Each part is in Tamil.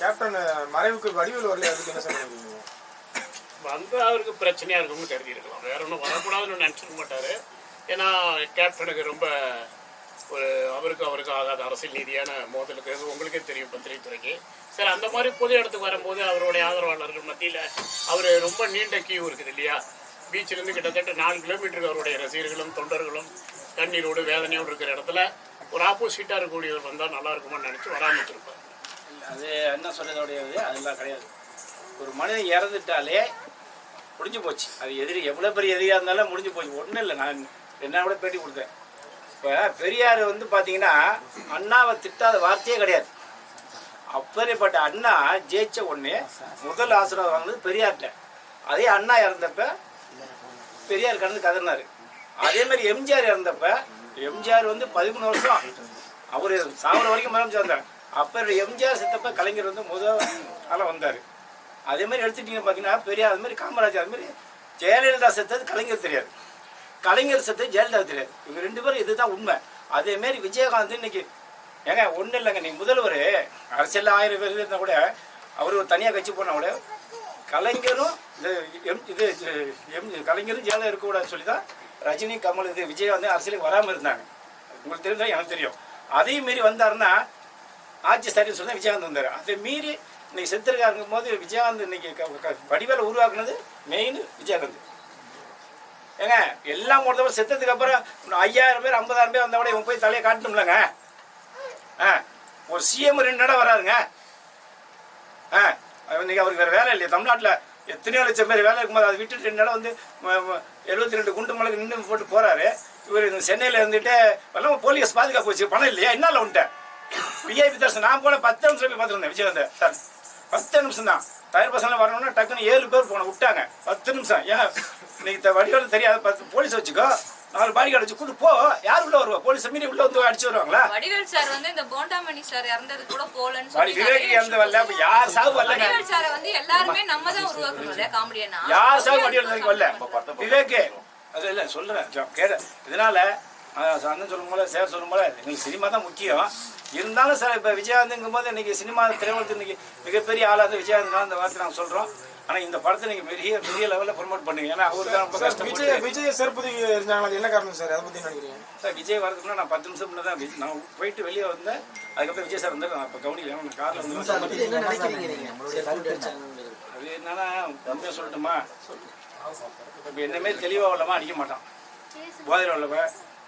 கேப்டன் மறைவுக்கு வடிவில் வரல அதுக்கு என்ன சார் வந்து அவருக்கு பிரச்சனையா இருக்கும்னு கருதி இருக்கலாம் வேற ஒன்றும் வரக்கூடாதுன்னு நினச்சிக்க மாட்டாரு. ஏன்னா கேப்டனுக்கு ரொம்ப ஒரு அவருக்கு அவருக்கு ஆகாத அரசியல் ரீதியான மோதலுக்கு இது உங்களுக்கே தெரியும் பத்திரிகைத்துறைக்கு. சரி அந்த மாதிரி பொது இடத்துக்கு வரும்போது அவருடைய ஆதரவாளர்கள் மத்தியில் அவர் ரொம்ப நீண்ட கியூ இருக்குது இல்லையா? பீச்சிலேருந்து கிட்டத்தட்ட நாலு கிலோமீட்டருக்கு அவருடைய ரசிகர்களும் தொண்டர்களும் கண்ணீரோடு வேதனையோடு இருக்கிற இடத்துல ஒரு ஆப்போசிட்டாக இருக்கக்கூடியவர் வந்தால் நல்லா இருக்குமான்னு நினச்சி வராமல் இருப்பார் அது என்ன சொல்றதோடைய இது அதெல்லாம் கிடையாது. ஒரு மனிதன் இறந்துட்டாலே முடிஞ்சு போச்சு. அது எதிரி எவ்வளோ பெரிய எதிரியாக இருந்தாலும் முடிஞ்சு போச்சு. ஒன்றும் இல்லை நான் என்ன கூட பேட்டி கொடுத்தேன். இப்போ பெரியார் வந்து பார்த்தீங்கன்னா அண்ணாவை திட்டாத வார்த்தையே கிடையாது. அப்படிப்பட்ட அண்ணா ஜெயிச்ச உடனே முதல் ஆசீர்வாதம் வாங்கினது பெரியார்கிட்ட. அதே அண்ணா இறந்தப்ப பெரியார் கடந்து கதறினார். அதே மாதிரி எம்ஜிஆர் இறந்தப்ப எம்ஜிஆர் வந்து பதிமூணு வருஷம் அவர் சாவர வரைக்கும் முதலமைச்சர் வந்தார் அப்போ எம்ஜிஆர் செத்தப்ப கலைஞர் வந்து முதல் ஆளாக வந்தார். அதே மாதிரி எடுத்துட்டீங்க பார்த்தீங்கன்னா பெரியார் அது மாதிரி காமராஜர் அது மாதிரி ஜெயலலிதா செத்தது கலைஞர் தெரியாது. கலைஞர் செத்தது ஜெயலலிதா தெரியாது. இவங்க ரெண்டு பேரும் இதுதான் உண்மை. அதேமாரி விஜயகாந்த் இன்னைக்கு ஏங்க ஒன்றும் இல்லைங்க நீ முதல்வர். அரசியல் ஆயிரம் பேர் இருந்தால் கூட அவர் ஒரு தனியாக கட்சி போனால் கூட கலைஞரும் இது எம் இது எம் கலைஞரும் ஜெயலலிதா இருக்கக்கூடாதுன்னு சொல்லி தான் ரஜினி கமல் இது விஜய் வந்து அரசியலுக்கு வராமல் இருந்தாங்க. உங்களுக்கு தெரிஞ்சா எனக்கு தெரியும். அதையும் மீறி வந்தாருன்னா ஆட்சி சரின்னு சொல்லி விஜயகாந்த் வந்தார். அதை மீறி இன்னைக்கு செத்துருக்காருங்கும் போது விஜயகாந்த் இன்னைக்கு வடிவேல உருவாக்குனது மெயின் விஜயகாந்த். ஏங்க எல்லாம் ஒருத்தவர் செத்ததுக்கு அப்புறம் ஐயாயிரம் பேர் ஐம்பதாயிரம் பேர் வந்தா இவன் போய் தலையை காட்டணும்லங்க. ஆ ஒரு சிஎம் ரெண்டு நட வராருங்க. ஆ அது இன்னைக்கு அவருக்கு வேறு வேலை இல்லையா. தமிழ்நாட்டில் எத்தனையோ லட்சம் பேர் வேலை இருக்கும்போது அதை விட்டு ரெண்டு நட வந்து எழுபத்தி ரெண்டு குண்டு மலைக்கு நின்று போட்டு போகிறாரு இவர் இந்த சென்னையில் இருந்துட்டு எல்லாம் போலீஸ் பாதுகாப்பு வச்சு பணம் இல்லையா? என்னால் உன்ட்ட விஐபி தர்ஷன் நான் போல பத்து நிமிஷம் போய் பார்த்துருந்தேன் விஜயகாந்த். சார் பத்து நிமிஷம் தான் டயர் பசங்க வரணும்னா டக்குன்னு ஏழு பேர் போன விட்டாங்க. பத்து நிமிஷம். ஏன்? இன்னைக்கு வடிவேலு தெரியாத பத்து போலீஸ் வச்சுக்கோ. நாலு பாடி கார்டு வச்சு கூட்டு போ. யார் உள்ள வருவா? போலீஸ் மீறி உள்ள வந்து அடிச்சு வருவாங்களா? வடிவேல் சார் வந்து இந்த போண்டாமணி சார் இறந்தது கூட போலன்னு சொல்லி விவேக் இறந்து வரல அப்ப யார் சாவு வரலங்க வடிவேல் சாரை வந்து எல்லாருமே நம்ம தான் உருவாக்கணும் இல்லையா? காமெடியனா யார் சாவு வடிவேல் வரல? விவேக்கு. அது இல்லை சொல்றேன். கேளு. இதனால அண்ணன் சொல்லும் போல சேர் சொல்லும் போல எங்களுக்கு சினிமா தான் முக்கியம். இருந்தாலும் சார் இப்போ விஜயகாந்துங்கும் போது இன்னைக்கு சினிமா திரையுலகத்து இன்னைக்கு மிகப்பெரிய ஆளாக வந்து விஜயகாந்த் இந்த வார்த்தை நாங்கள் சொல்கிறோம் ஆனால் இந்த படத்தை நீங்கள் பெரிய பெரிய லெவலில் ப்ரொமோட் பண்ணுங்க. ஏன்னா அவரு தான் ரொம்ப விஜய் விஜய் செருப்பதி இருந்தாங்களா? அது என்ன காரணம் சார்? அதை பத்தி என்ன நினைக்கிறீங்க? சார் விஜய் வரதுக்குள்ள நான் பத்து நிமிஷம் முன்னே தான் விஜய் நான் போயிட்டு வெளியே வந்தேன். அதுக்கப்புறம் விஜய் சார் வந்து நான் இப்போ கவனிக்கல நான் காரில் வந்து? அது என்னன்னா உண்மையாக சொல்லட்டுமா? இப்போ என்னமே தெளிவாக உள்ளமா அடிக்க மாட்டான். போதையில் உள்ளவ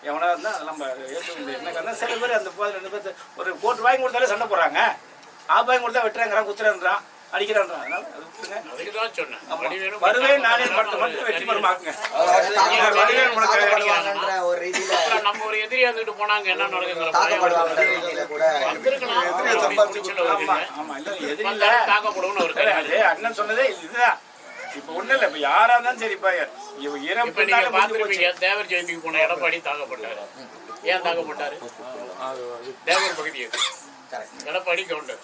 எவனா இருந்தால் அதெல்லாம் நம்ம ஏற்க முடியாது. சில பேர் அந்த போதையில் ரெண்டு பேர் ஒரு கோட்டு வாங்கி கொடுத்தாலே சண்டை போடுறாங்க. ஆப் வாங்கி கொடுத்தா வெட்டுறாங்கிறான் குத்துறேன்றான் அடிக்கிறான்றான். அதனால அது விட்டுருங்க. மட்டும் வெற்றி பெறுமாக்குங்க ஒரு ரீதியில நம்ம ஒரு எதிரி வந்துட்டு போனாங்க. என்ன நடக்குங்கிற ஆமா. ஆமா. இல்லை எதிரி இல்லை ஒரு. அது அண்ணன் சொன்னதே இதுதான். இப்போ ஒண்ணும் இல்லை இப்போ யாரா இருந்தாலும் சரி இப்போ இறப்பு தேவர் ஜெயந்திக்கு போன எடப்பாடி தாக்கப்பட்டாரு. ஏன் தாக்கப்பட்டாரு? தேவர் பகுதி அது. எடப்பாடி கவுண்டர்.